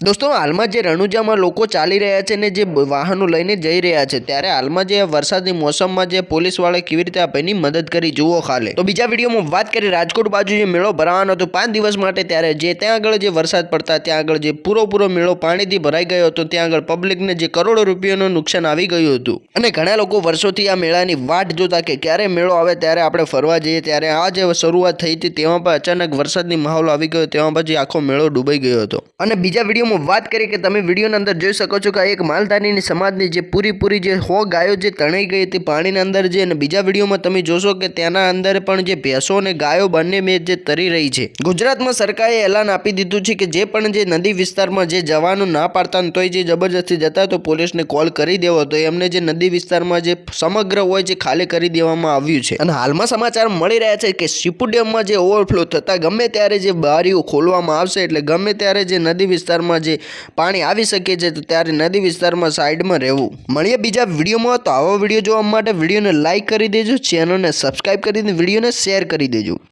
દોસ્તો, હાલમાં જે રણુજામાં લોકો ચાલી રહ્યા છે ને જે વાહનો લઈને જઈ રહ્યા છે, ત્યારે હાલમાં જે વરસાદની મોસમમાં જે પોલીસવાળાએ કેવી રીતે આ ભાઈની મદદ કરી, જુઓ ખાલે. તો બીજા વિડીયોમાં વાત કરી, રાજકોટ બાજુ જે મેળો ભરાવાનો હતો, પાંચ દિવસ માટે ત્યારે જે ત્યાં આગળ જે વરસાદ પડતા, ત્યાં આગળ જે પૂરો પૂરો મેળો પાણીથી ભરાઈ ગયો હતો, ત્યાં આગળ પબ્લિકને જે કરોડો રૂપિયાનું નુકસાન આવી ગયું હતું. અને ઘણા લોકો વર્ષોથી આ મેળાની વાટ જોતા કે ક્યારે મેળો આવે, ત્યારે આપણે ફરવા જઈએ, ત્યારે આ જે શરૂઆત થઈ હતી, તેમાં પણ અચાનક વરસાદની માહોલ આવી ગયો, તેમાં પછી આખો મેળો ડૂબાઈ ગયો હતો. અને બીજા વિડીયોમાં વાત કરી કે તમે વિડીયોની અંદર જોઈ શકો છો કે એક માલધારીની સમાજની જે પૂરી પૂરી જે હો ગાયો જે તણાઈ ગઈ હતી પાણીના અંદર જે અને બીજા વિડીયોમાં તમે જોશો કે તેના અંદર પણ જે ભેંસો અને ગાયો બંને મેં જે તરી રહી છે. ગુજરાતમાં સરકારે એલાન આપી દીધું છે કે જે પણ જે નદી વિસ્તારમાં જે જવાનું ના પાડતા તોય જે જબરજસ્તી જતા તો પોલીસને કોલ કરી દેવો. તો એમને જે નદી વિસ્તારમાં જે સમગ્ર હોય છે ખાલી કરી દેવામાં આવ્યું છે. અને હાલમાં સમાચાર મળી રહ્યા છે કે શિપુ ડેમમાં જે ઓવરફ્લો થતા ગમે ત્યારે જે બારીઓ ખોલવામાં આવશે એટલે ગમે ત્યારે જે નદી વિસ્તારમાં જે પાણી આવી શકે છે, તો ત્યારે નદી વિસ્તારમાં સાઈડમાં રહેવું. મળીએ બીજા વિડીયોમાં, તો આવો વીડિયો જોવા માટે વિડીયોને લાઇક કરી દેજો ચેનલને સબસ્ક્રાઈબ કરી દે વિડીયોને શેર કરી દેજો.